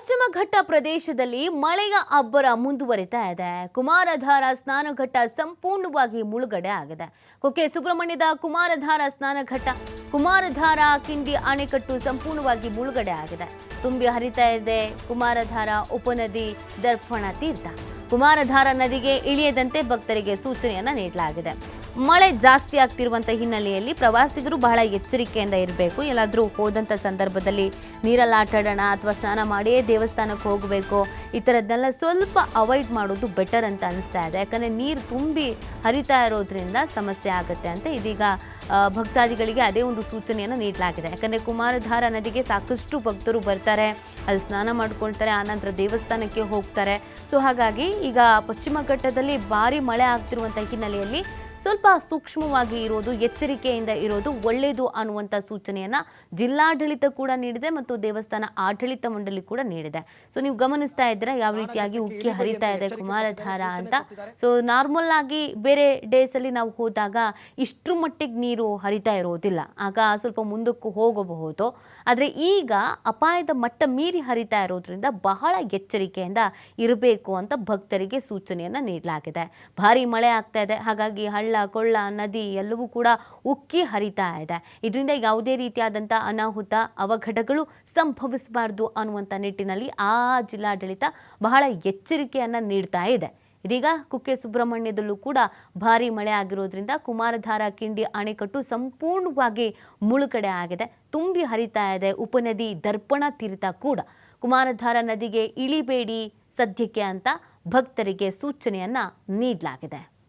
ಪಶ್ಚಿಮ ಘಟ್ಟ ಪ್ರದೇಶದಲ್ಲಿ ಮಳೆಯ ಅಬ್ಬರ ಮುಂದುವರಿತಾ ಇದೆ. ಕುಮಾರಧಾರ ಸ್ನಾನಘಟ್ಟ ಸಂಪೂರ್ಣವಾಗಿ ಮುಳುಗಡೆ ಆಗಿದೆ. ಕುಕ್ಕೆ ಸುಬ್ರಹ್ಮಣ್ಯದ ಕುಮಾರಧಾರ ಸ್ನಾನಘಟ್ಟ ಕುಮಾರಧಾರ ಕಿಂಡಿ ಅಣೆಕಟ್ಟು ಸಂಪೂರ್ಣವಾಗಿ ಮುಳುಗಡೆ ಆಗಿದೆ. ತುಂಬಿ ಹರಿತಾ ಇದೆ ಕುಮಾರಧಾರ ಉಪನದಿ ದರ್ಪಣ ತೀರ್ಥ. ಕುಮಾರಧಾರ ನದಿಗೆ ಇಳಿಯದಂತೆ ಭಕ್ತರಿಗೆ ಸೂಚನೆಯನ್ನ ನೀಡಲಾಗಿದೆ. ಮಳೆ ಜಾಸ್ತಿ ಆಗ್ತಿರುವಂಥ ಹಿನ್ನೆಲೆಯಲ್ಲಿ ಪ್ರವಾಸಿಗರು ಬಹಳ ಎಚ್ಚರಿಕೆಯಿಂದ ಇರಬೇಕು. ಎಲ್ಲಾದರೂ ಹೋದಂಥ ಸಂದರ್ಭದಲ್ಲಿ ನೀರಲ್ಲಿ ಆಟಾಡೋಣ ಅಥವಾ ಸ್ನಾನ ಮಾಡಿಯೇ ದೇವಸ್ಥಾನಕ್ಕೆ ಹೋಗಬೇಕು. ಈ ಥರದ್ದೆಲ್ಲ ಸ್ವಲ್ಪ ಅವಾಯ್ಡ್ ಮಾಡೋದು ಬೆಟರ್ ಅಂತ ಅನಿಸ್ತಾ ಇದೆ. ಯಾಕಂದರೆ ನೀರು ತುಂಬಿ ಹರಿತಾ ಇರೋದ್ರಿಂದ ಸಮಸ್ಯೆ ಆಗುತ್ತೆ ಅಂತ ಇದೀಗ ಭಕ್ತಾದಿಗಳಿಗೆ ಅದೇ ಒಂದು ಸೂಚನೆಯನ್ನು ನೀಡಲಾಗಿದೆ. ಯಾಕಂದರೆ ಕುಮಾರಧಾರ ನದಿಗೆ ಸಾಕಷ್ಟು ಭಕ್ತರು ಬರ್ತಾರೆ, ಅಲ್ಲಿ ಸ್ನಾನ ಮಾಡ್ಕೊಳ್ತಾರೆ, ಆನಂತರ ದೇವಸ್ಥಾನಕ್ಕೆ ಹೋಗ್ತಾರೆ. ಸೊ ಹಾಗಾಗಿ ಈಗ ಪಶ್ಚಿಮ ಘಟ್ಟದಲ್ಲಿ ಭಾರಿ ಮಳೆ ಆಗ್ತಿರುವಂಥ ಹಿನ್ನೆಲೆಯಲ್ಲಿ ಸ್ವಲ್ಪ ಸೂಕ್ಷ್ಮವಾಗಿ ಇರೋದು ಎಚ್ಚರಿಕೆಯಿಂದ ಇರೋದು ಒಳ್ಳೆಯದು ಅನ್ನುವಂಥ ಸೂಚನೆಯನ್ನು ಜಿಲ್ಲಾಡಳಿತ ಕೂಡ ನೀಡಿದೆ ಮತ್ತು ದೇವಸ್ಥಾನ ಆಡಳಿತ ಮಂಡಳಿ ಕೂಡ ನೀಡಿದೆ. ಸೊ ನೀವು ಗಮನಿಸ್ತಾ ಇದ್ದೀರಾ ಯಾವ ರೀತಿಯಾಗಿ ಉಕ್ಕಿ ಹರಿತಾ ಇದೆ ಕುಮಾರಧಾರ ಅಂತ? ಸೊ ನಾರ್ಮಲ್ ಆಗಿ ಬೇರೆ ಡೇಸ್ ಅಲ್ಲಿ ನಾವು ಹೋದಾಗ ಇಷ್ಟ್ರ ಮಟ್ಟಿಗೆ ನೀರು ಹರಿತಾ ಇರೋದಿಲ್ಲ. ಆಗ ಸ್ವಲ್ಪ ಮುಂದಕ್ಕೂ ಹೋಗಬಹುದು. ಆದರೆ ಈಗ ಅಪಾಯದ ಮಟ್ಟ ಮೀರಿ ಹರಿತಾ ಇರೋದ್ರಿಂದ ಬಹಳ ಎಚ್ಚರಿಕೆಯಿಂದ ಇರಬೇಕು ಅಂತ ಭಕ್ತರಿಗೆ ಸೂಚನೆಯನ್ನ ನೀಡಲಾಗಿದೆ. ಭಾರಿ ಮಳೆ ಆಗ್ತಾ ಇದೆ. ಹಾಗಾಗಿ ಹಳ್ಳ ಕೊಳ್ಳ ನದಿ ಎಲ್ಲವೂ ಕೂಡ ಉಕ್ಕಿ ಹರಿತಾ ಇದೆ. ಇದರಿಂದ ಯಾವುದೇ ರೀತಿಯಾದಂಥ ಅನಾಹುತ, ಅವಘಡಗಳು ಸಂಭವಿಸಬಾರ್ದು ಅನ್ನುವಂಥ ನಿಟ್ಟಿನಲ್ಲಿ ಆ ಜಿಲ್ಲಾಡಳಿತ ಬಹಳ ಎಚ್ಚರಿಕೆಯನ್ನ ನೀಡ್ತಾ ಇದೆ. ಇದೀಗ ಕುಕ್ಕೆ ಸುಬ್ರಹ್ಮಣ್ಯದಲ್ಲೂ ಕೂಡ ಭಾರಿ ಮಳೆ ಆಗಿರೋದ್ರಿಂದ ಕುಮಾರಧಾರ ಕಿಂಡಿ ಅಣೆಕಟ್ಟು ಸಂಪೂರ್ಣವಾಗಿ ಮುಳುಗಡೆ ಆಗಿದೆ. ತುಂಬಿ ಹರಿತಾ ಇದೆ. ಉಪನದಿ ದರ್ಪಣ ತೀರ್ಥ ಕೂಡ. ಕುಮಾರಧಾರ ನದಿಗೆ ಇಳಿಬೇಡಿ ಸದ್ಯಕ್ಕೆ ಅಂತ ಭಕ್ತರಿಗೆ ಸೂಚನೆಯನ್ನ ನೀಡಲಾಗಿದೆ.